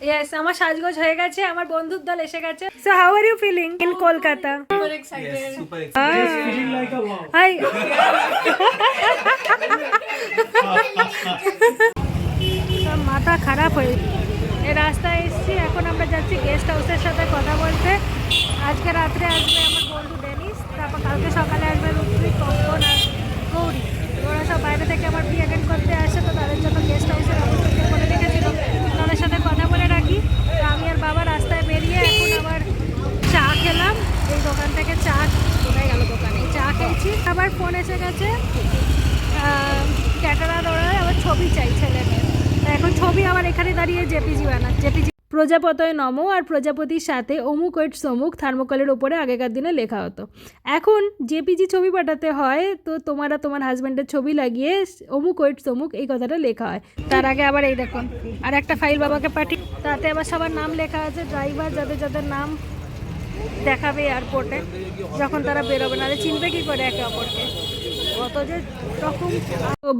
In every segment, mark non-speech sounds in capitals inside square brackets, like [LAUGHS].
Yes আমার সাজগোজ হয়ে গেছে আমার বন্ধুর দল এসে গেছে। So how are you feeling in Kolkata Yes, super excited. Feeling like a wow. Hi [LAUGHS] সব মাথা খারাপ হয়ে এই রাস্তায় এসেছি এখন আমরা যাচ্ছি গেস্ট হাউসের সাথে কথা বলতে। আজকে রাত্রে আসবে আমার বন্ধু ডেনিস তারপর কালকে সকালে আসবে রুদ্রিক কখন আর গৌরী ওরা সব বাইরে থেকে আমার বিয়ে অ্যাটেন্ড করতে আসে তো তাদের জন্য গেস্ট হাউসের অবস্থা ঠিক করে রেখেছিল তাদের সাথে কথা বলে রাখি তো আমি আর বাবা রাস্তায় বেরিয়ে এখন আবার চা খেলাম এই দোকান থেকে চা কোথায় গেল দোকানে চা খেয়েছি আবার ফোন এসে গেছে ক্যাটারার ওরা আবার ছবি চাই ছেলে মেয়ে তা এখন ছবি আমার এখানে দাঁড়িয়ে জেপিজি বানা জেপিজি প্রজাপতয় নম আর প্রজাপতির সাথে অমুক ওয়েট সমুক থার্মোকলের ওপরে আগেকার দিনে লেখা হতো। এখন জেপিজি ছবি পাঠাতে হয়, তো তোমারা তোমার হাজব্যান্ডের ছবি লাগিয়ে অমুক ওয়েট সমুক এই কথাটা লেখা হয়। তার আগে আবার এই দেখুন, আর একটা ফাইল বাবাকে পাঠিয়ে তাতে আবার সবার নাম লেখা আছে ড্রাইভার যাদের যাদের নাম দেখাবে এয়ারপোর্টে যখন তারা বেরোবে, নাহলে চিনবে কি করে একে অপরকে। কত যে রকম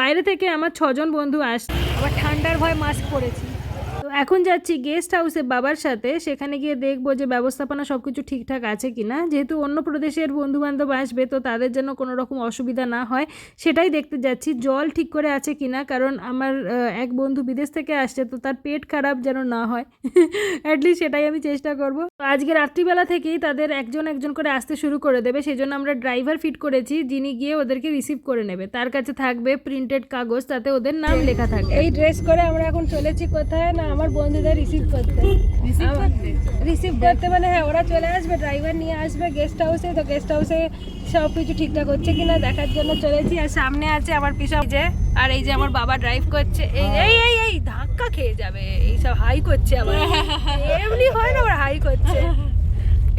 বাইরে থেকে আমার ছজন বন্ধু আসছে আবার ঠান্ডার ভয় মাস্ক পরেছি। এখন যাচ্ছি গেস্ট হাউসে বাবার সাথে। সেখানে গিয়ে দেখব যে ব্যবস্থাপনা সব কিছু ঠিকঠাক আছে কি না যেহেতু অন্য প্রদেশের বন্ধু বান্ধব আসবে তো তাদের যেন কোনো রকম অসুবিধা না হয়। সেটাই দেখতে যাচ্ছি জল ঠিক করে আছে কি না কারণ আমার এক বন্ধু বিদেশ থেকে আসছে তো তার পেট খারাপ যেন না হয়। [LAUGHS] অ্যাটলিস্ট সেটাই আমি চেষ্টা করব। তো আজকে রাত্রিবেলা থেকেই তাদের একজন একজন করে আসতে শুরু করে দেবে। সেই জন্য আমরা ড্রাইভার ফিট করেছি যিনি গিয়ে ওদেরকে রিসিভ করে নেবে। তার কাছে থাকবে প্রিন্টেড কাগজ তাতে ওদের নাম লেখা থাকবে। এই ড্রেস করে আমরা এখন চলেছি কোথায়? না আমার বন্ধুদের রিসিভ করতে। রিসিভ করতে? মানে হ্যাঁ ওরা চলে আসবে ড্রাইভার নিয়ে আসবে গেস্ট হাউসে তো গেস্ট হাউসে সব কিছু ঠিকঠাক হচ্ছে কিনা দেখার জন্য চলেছি। আর সামনে আছে আমার পিছনে যে আর এই যে আমার বাবা ড্রাইভ করছে। এই এই এই এই ধাক্কা খেয়ে যাবে। এই সব হাই করছে আবার। এমনি হয় না আবার হাই করছে।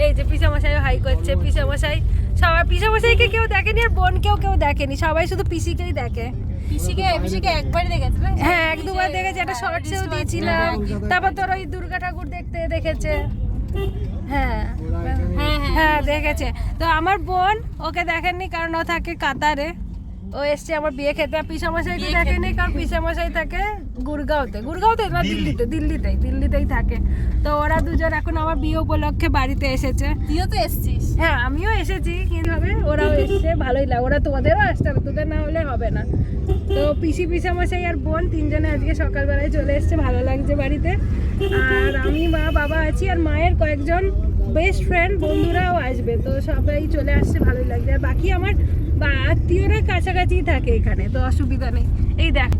এই যে পিসামশাই হাই করছে। পিসা পিসামশাই সবার পিসামশাইকে কেউ দেখেনি আর বোনকেও কেউ দেখেনি। সবাই শুধু পিসিকেই দেখে। হ্যাঁ এক দুবার দেখেছি একটা শর্টসেও দিয়েছিলাম। তারপর তোর ওই দুর্গা ঠাকুর দেখতে দেখেছে। হ্যাঁ। হ্যাঁ হ্যাঁ। হ্যাঁ দেখেছে। তো আমার বোন ওকে দেখেননি কারণ ও থাকে কাতারে। ও এসছে আমার বিয়ে খেতে। আর পিসামশাইকে দেখেনি কারণ পিসামশাই থাকে গুরগাঁওতে। গুরগাঁওতে না দিল্লিতে দিল্লিতেই দিল্লিতেই থাকে। তো ওরা দুজন এখন আমার বিয়ে উপলক্ষে বাড়িতে এসেছে। তুইও তো এসছিস। হ্যাঁ আমিও এসেছি হবে? ওরাও [LAUGHS] এসছে ভালোই লাগে ওরা তোমাদেরও আসতে হবে তোদের না হলে হবে না। তো পিসি পিসামশাই আর বোন তিনজনে আজকে সকালবেলায় চলে এসছে ভালো লাগছে বাড়িতে। আর আমি মা বাবা আছি আর মায়ের কয়েকজন বেস্ট ফ্রেন্ড বন্ধুরাও আসবে। তো সবাই চলে আসছে ভালোই লাগছে। আর বাকি আমার বা- আত্মীয়রা কাছাকাছি থাকে এখানে তো অসুবিধা নেই। এই দেখ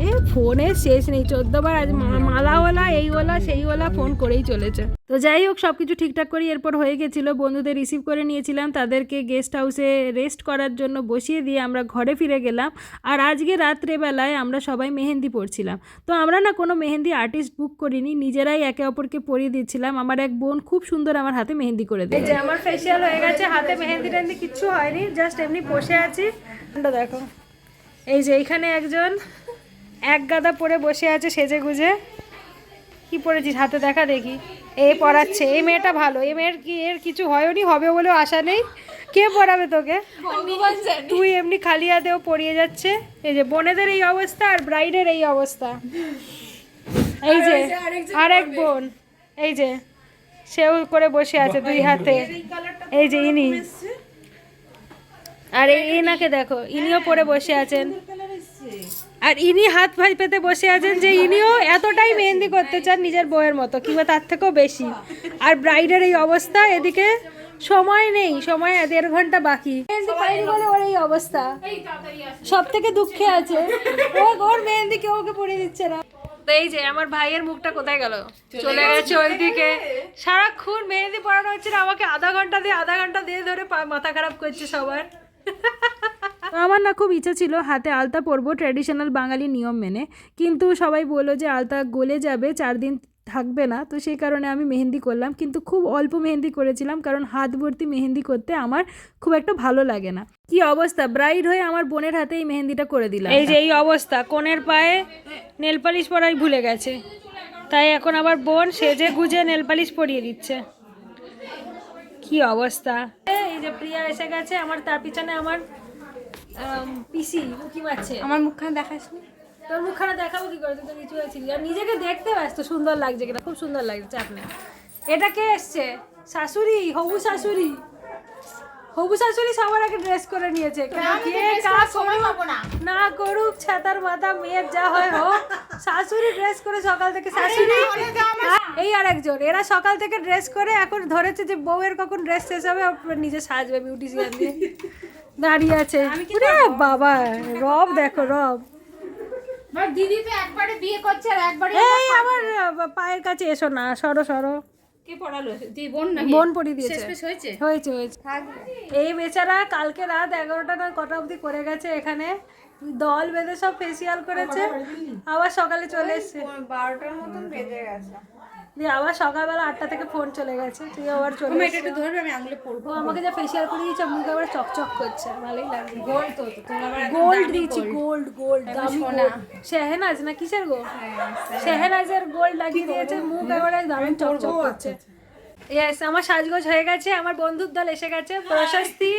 এ ফোনের শেষ নেই, চোদ্দবার আজ মা- মালাওয়ালা, এইওয়ালা, সেইওয়ালা ফোন করেই চলেছে। তো যাই হোক সব কিছু ঠিকঠাক করে এরপর হয়ে গেছিল। বন্ধুদের রিসিভ করে নিয়েছিলাম, তাদেরকে গেস্ট হাউসে রেস্ট করার জন্য বসিয়ে দিয়ে আমরা ঘরে ফিরে গেলাম। আর আজকে রাত্রেবেলায় আমরা সবাই মেহেন্দি পড়ছিলাম তো আমরা না কোনো মেহেন্দি আর্টিস্ট বুক করিনি, নিজেরাই একে অপরকে পরিয়ে দিচ্ছিলাম। আমার এক বোন খুব সুন্দর আমার হাতে মেহেন্দি করে দিয়েছে আমার ফেসিয়াল হয়ে গেছে, হাতে মেহেন্দি টেহেন্দি কিচ্ছু হয়নি জাস্ট এমনি বসে আছি। দেখো, এই যে এইখানে একজন এক গাদা পরে বসে আছে সেজে গুজে। কি পরেছিস হাতে দেখা দেখি। এ পড়াচ্ছে। এই মেয়েটা ভালো। এই মেয়ের কি এর কিছু হয়নি হবে বলেও আশা নেই। কে পড়াবে তোকে? তুই এমনি খালি হাতেও পড়িয়ে যাচ্ছে। এই যে বোনেদের এই অবস্থা আর ব্রাইডের এই অবস্থা। এই যে আরেক বোন। এই যে সেও করে বসে আছে দুই হাতে। এই যে ইনি। আর এই ইনাকে দেখো ইনিও পরে বসে আছেন। আর ইনি হাত ভাই পেতে বসে আছেন যে ইনিও এতটাই মেহেন্দি করতে চান নিজের বউয়ের মতো কিংবা তার থেকেও বেশি। আর ব্রাইডের এই অবস্থা এদিকে সময় নেই সময় দেড় ঘণ্টা বাকি। মেহেন্দি পাইনি বলে ওর এই অবস্থা। সব থেকে দুঃখে আছে। ও ওর মেহেন্দি কেউ ওকে পরিয়ে দিচ্ছে না। তো এই যে আমার ভাইয়ের মুখটা কোথায় গেল? চলে গেছে। ওইদিকে। সারাক্ষণ মেহেন্দি পড়ানো হচ্ছে না আমাকে আধা ঘণ্টা দিয়ে আধা ঘণ্টা দিয়ে ধরে মাথা খারাপ করছে সবার। [LAUGHS] তো আমার না খুব ইচ্ছা ছিল হাতে আলতা পরবো ট্র্যাডিশনাল বাঙালি নিয়ম মেনে। কিন্তু সবাই বলল যে আলতা গলে যাবে চার দিন থাকবে না। তো সেই কারণে আমি মেহেন্দি করলাম। কিন্তু খুব অল্প মেহেন্দি করেছিলাম কারণ হাত ভর্তি মেহেন্দি করতে আমার খুব একটা ভালো লাগে না। কি অবস্থা? ব্রাইড হয়ে আমার বোনের হাতে এই মেহেন্দিটা করে দিলাম। এই যে এই অবস্থা। কোণের পায়ে নেল পালিশ পরাই ভুলে গেছে। তাই এখন আবার বোন সেজে গুজে নেল পালিশ পরিয়ে দিচ্ছে। কি অবস্থা? এই যে প্রিয়া এসে গেছে আমার তার পিছনে আমার আম, পিসি উকি মারছে? আমার মুখখানা দেখাস নি? তোর মুখখানা দেখাবো কি করে? তুই তো কিছু আছিস আর নিজেকে দেখতে ব্যস্ত সুন্দর লাগছে কিনা খুব সুন্দর লাগছে চাপ নেই। এটা কে এসছে? শাশুড়ি হবু শাশুড়ি। হবু শাশুড়ি সবার আগে ড্রেস করে নিয়েছে। কেন কে কাজ সময় পাবো না। না করুক ছাতার মাথা মেয়ের যা হয় হোক শাশুড়ি ড্রেস করে সকাল থেকে শাশুড়ি হ্যাঁ, এই আর একজন। এরা সকাল থেকে ড্রেস করে এখন ধরেছে যে বউয়ের কখন ড্রেস শেষ হবে নিজে সাজবে বিউটিশিয়ান দিয়ে। দাঁড়িয়ে আছে। বাবা রব দেখো রব। দিদি তো একবারে বিয়ে করছে আর একবারে এই আমার পায়ের কাছে এসো না সরো সরো। কে পড়ালো? বোন না বোন পরিয়ে দিয়েছে। হয়েছে? হয়েছে হয়েছে। এই বেচারা কালকে রাত এগারোটা না কটা অবধি করে গেছে এখানে। দল বেঁধে সব ফেসিয়াল করেছে। আবার সকালে চলে এসছে। বারোটার মতন বেজে গেছে। দিয়ে আবার সকালবেলা আটটা থেকে ফোন চলে গেছে তুই আবার চলে এটা একটু ধরবে আমি আঙুলে পড়ব। আমাকে যা ফেসিয়াল করে দিয়েছে মুখ আবার চকচক করছে ভালোই লাগছে। গোল তো গোল্ড দিয়েছি গোল্ড গোল্ড দামি গোল্ড শেহেনাজ না কিসের গো শেহেনাজের গোল্ড লাগিয়ে দিয়েছে মুখ এবারে দামি চকচক করছে। ইয়েস আমার সাজগোজ হয়ে গেছে আমার বন্ধুর দল এসে গেছে প্রশস্তি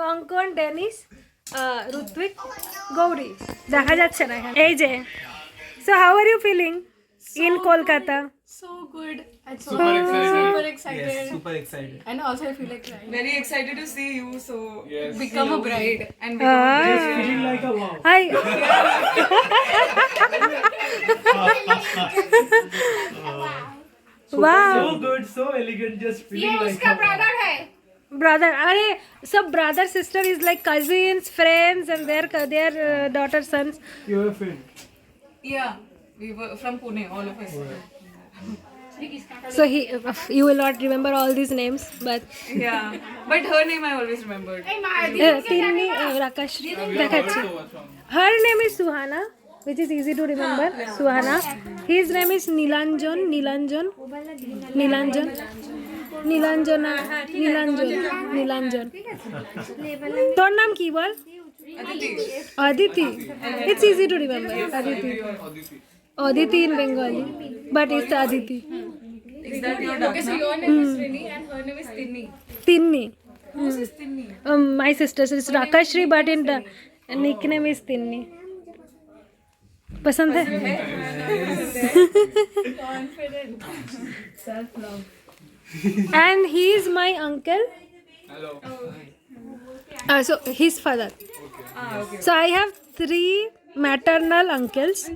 কঙ্কন ডেনিস ঋত্বিক গৌরী। দেখা যাচ্ছে না এই যে so how are you feeling so in Kolkata. Good. So good. I'm so super excited. Super excited. Yes, super excited. And also I feel like crying. Very excited to see you. So yes. become a bride and become ah. a bride. feeling like a wow. Hi. wow. So good, so elegant, just feeling ये like उसका brother है. Brother अरे सब brother sister is like cousins friends and there there daughter sons your friend या yeah, we were from Pune, all of us. so he you will not remember all these names but Yeah, but her name I always remembered. uh, Tinni uh, রাকাশ্রী দেখাচ্ছি her name is suhana which is easy to remember suhana his name is nilanjan nilanjan nilanjan Nilanjana Nilanjan Nilanjan তোর নাম কি বল Aditi it's easy to remember Aditi Aditi in Bengali, but it's Aditi. My sister is Rakashree but in nickname is Tinni पसंद है and he is my uncle so his father so I have three so i have three maternal uncles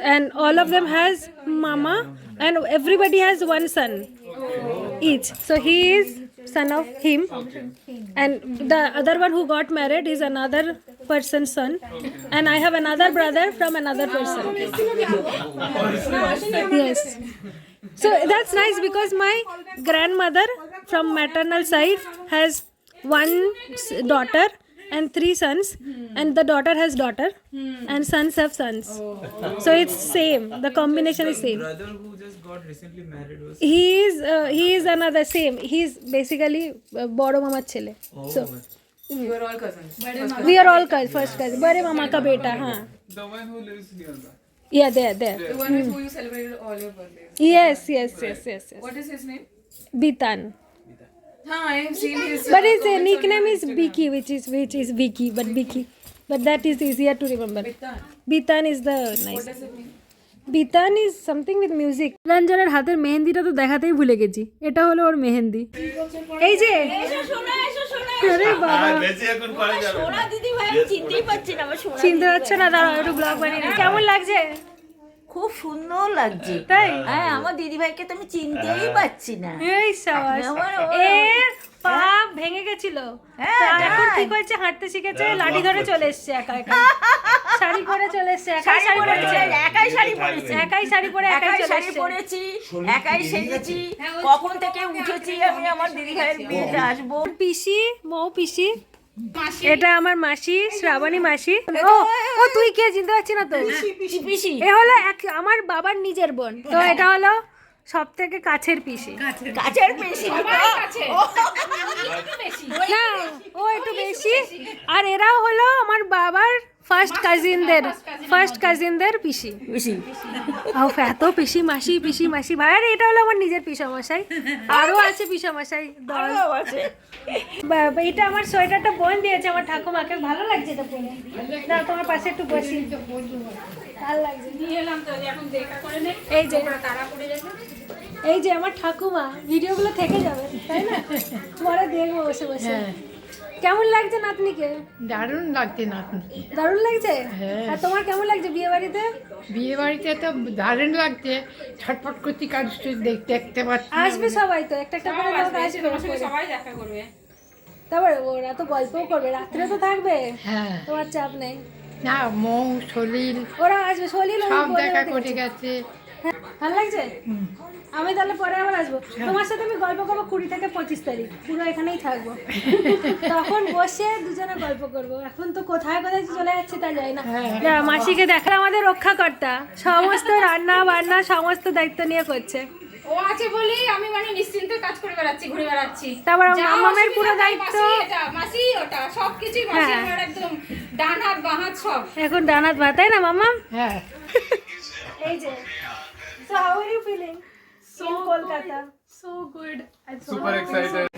and all of them has mama and everybody has one son each. So he is son of him. And the other one who got married is another person's son. And i have another brother from another person. Yes. So that's nice because my grandmother from maternal side has one daughter and three sons hmm. and the daughter has daughter hmm. and sons have sons. Oh. so it's same. The combination is same. Brother who just got recently married was he is uh, he is another same. He's basically uh, boro mama chile. Oh, so we are all cousins. We are all cousins. First cousin. Bade mama ka beta ha the one who lives near yeah there there. The one hmm. who you celebrated all your birthdays. Yes yes yes yes yes. What is his name? Bitan but uh, his uh, nickname is. Vicky which is which is Vicky but Vicky but that is easier to remember Bitan. Bitan is the nice What does it mean? Bitan is something with music রঞ্জনের হাতের মেহেন্দিটা তো দেখাতেই ভুলে গেছি এটা হলো ওর মেহেন্দি এই যে আরে বাবা চিনতে পারছ না দাঁড়াও একটু ব্লগ বানিয়ে। কেমন লাগছে লাগছে। তাই? হ্যাঁ আমার দিদি ভাইকে তো আমি চিনতেই পাচ্ছি না। এই সাবাস। এর পা ভেঙে গেছিল। হ্যাঁ, এখন তাই। ঠিক হয়েছে হাঁটতে শিখেছে লাঠি ধরে চলে এসছে একা একা। শাড়ি পরে চলে এসছে একাই শাড়ি পরেছে। একাই শাড়ি পরেছি। একাই শাড়ি পরে একাই একাই শাড়ি পরেছি একাই সেজেছি। কখন থেকে উঠেছি আমি আমার বিয়েতে আসব। পিসি মৌ পিসি এটা আমার মাসি শ্রাবণী মাসি। ও ও তুই কে? চিনতে পারছি না তো। এ হলো এক আমার বাবার নিজের বোন। তো এটা হলো সব থেকে কাছের পিসি। কাছের পিসি? না ও একটু বেশি। আর এরাও হলো আমার বাবার ফার্স্ট কাজিনদের ফার্স্ট কাজিনদের পিসি। পিসি। ও এত পিসি মাসি পিসি মাসি। ভাই আর এটা হলো আমার নিজের পিসামশাই। আরও আছে পিসামশাই দল। আছে। বাবা, এটা আমার সোয়েটারটা বোন দিয়েছে আমার ঠাকুমাকে। ভালো লাগছে এটা পরে। দাও তোমার পাশে একটু বসি। ভালো লাগছে। নিয়ে এলাম তো এখন দেখা করে নেই এই যে। তারা পড়ে যাবে এই যে আমার ঠাকুমা ভিডিওগুলো থেকে যাবে তাই না? পরে দেখব বসে বসে। কেমন লাগছে নাতনিকে? দারুণ লাগছে নাতনি। দারুণ লাগছে? হ্যাঁ। আর তোমার কেমন লাগছে বিয়ে বাড়িতে বিয়ে বাড়িতে তো দারুণ লাগছে। ছটফট করতে কাজ দেখতে দেখতে পাচ্ছি আসবে সবাই তো একটা একটা করে লোক আসবে সবাই দেখা করবে। তারপরে ওরা তো গল্পও করবে রাত্রে তো থাকবে। হ্যাঁ। তোমার চাপ নেই। না মৌ সলিল ওরা আসবে সলিল সব দেখা করে গেছে। হ্যাঁ, ভালো লাগছে? আমি তাহলে পরে আবার আসব। তোমার সাথে আমি গল্প করব কুড়ি থেকে পঁচিশ তারিখ। পুরো এখানেই থাকব। তখন বসে দুজনে গল্প করব। এখন তো কোথায় কোথায় চলে যাচ্ছে তা যায় না। না, মাসিকে দেখা আমাদের রক্ষাকর্তা। সমস্ত রান্না বান্না সমস্ত দায়িত্ব নিয়ে করছে। ও আছে বলেই আমি মানে নিশ্চিন্তে কাজ করে বেড়াচ্ছি ঘুরে বেড়াচ্ছি। তারপর মামামের পুরো দায়িত্ব মাসি ওটা সবকিছুই মাসি হ্যাঁ। আমার একদম ডান হাত বাঁ হাত সব। এখন ডানাত ভাত তাই না মামা হ্যাঁ। এই যে So how are you feeling? So in Kolkata. Good. So good. I'm Super excited.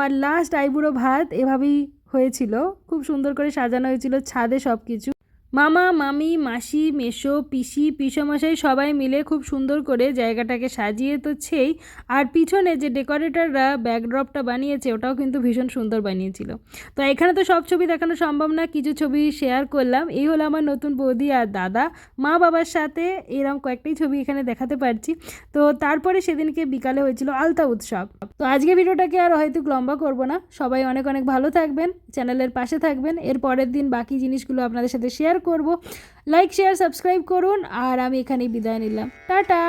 আমার লাস্ট আইবুড়ো ভাত এভাবেই হয়েছিল। খুব সুন্দর করে সাজানো হয়েছিল ছাদে সব কিছু মামা, মামি, মাসি মেশো পিসি, পিসমশাই সবাই মিলে খুব সুন্দর করে জায়গাটাকে সাজিয়ে তো ছেই, আর পিছনে যে ডেকোরেটররা ব্যাকড্রপটা বানিয়েছে ওটাও কিন্তু ভীষণ সুন্দর বানিয়েছিল। তো এখানে তো সব ছবি দেখানো সম্ভব না, কিছু ছবি শেয়ার করলাম। এই হলো আমার নতুন বৌদি আর দাদা। মা বাবার সাথে এরকম কয়েকটাই ছবি এখানে দেখাতে পারছি। তো তারপরে সেদিনকে বিকালে হয়েছিল আলতা উৎসব। তো আজকে ভিডিওটাকে আর হয়তো লম্বা করব না। সবাই অনেক অনেক ভালো থাকবেন, চ্যানেলের পাশে থাকবেন। এর পরের দিন বাকি জিনিসগুলো আপনাদের সাথে শেয়ার করব। লাইক শেয়ার সাবস্ক্রাইব করুন। আর আমি এখানেই বিদায় নিলাম। টাটা!